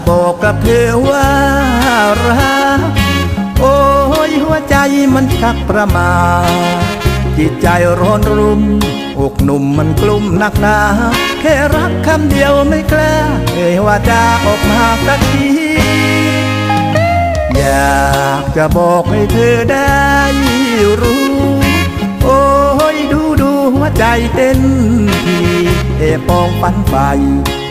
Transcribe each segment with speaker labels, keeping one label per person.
Speaker 1: จะบอกกับเธอว่ารักโอ้ยหัวใจมันชักประมาจิตใจร้อนรุมอกหนุ่มมันกลุ่มหนักหนาแค่รักคำเดียวไม่กล้าเอ่ยว่าจะออกมาสักทีอยากจะบอกให้เธอได้รู้ โอ้ยดูดูหัวใจเต้นทีเอปองปันไฟ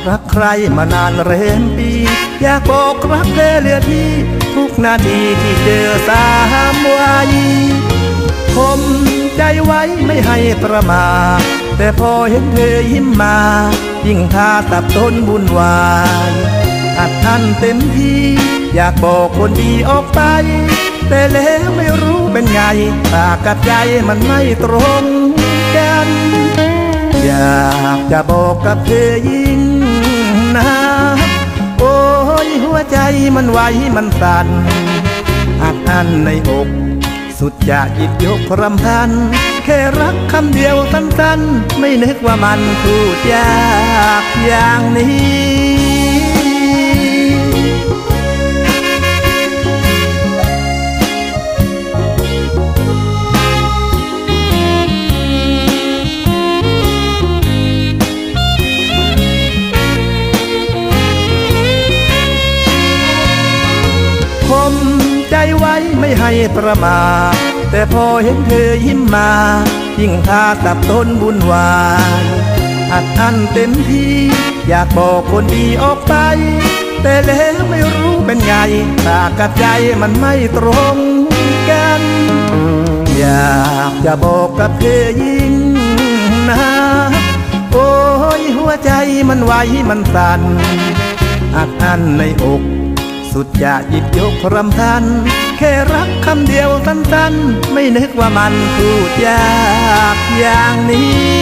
Speaker 1: รักใครมานานเรมปี อยากบอกรักเธอเหลือที่ทุกนาทีที่เจอสามวัยผมใจไว้ไม่ให้ประมาทแต่พอเห็นเธอยิ้มมา ยิ่งท่าตับต้นบุญวายอัดอั้นเต็มที่ อยากบอกคนดีออกไป แต่แล้วไม่รู้เป็นไง ปากกับใจมันไม่ตรงกัน อยากจะบอกกับเธอยิ่งนะ หัวใจมันไหวมันสั่นอัดอั้นในอก สุดจะหยิบยกรำพัน แค่รักคำเดียวสั้นๆ ไม่นึกว่ามันพูดยากอย่างนี้ ใจไว้ไม่ให้ประมาทแต่พอเห็นเธอยิ้มมา ยิ่งทาตับต้นบุญวายอัดอั้นเต็มที่ อยากบอกคนดีออกไป แต่แล้วไม่รู้เป็นไงตากับใจมันไม่ตรงกัน อยากจะบอกกับเธอยิ่งนะโอ้ยหัวใจมันไหวมันสั่นอัดอั้นในอก สุดจะหยิบยกรำพัน แค่รักคำเดียวสั้นๆ ไม่นึกว่ามันพูดยากอย่างนี้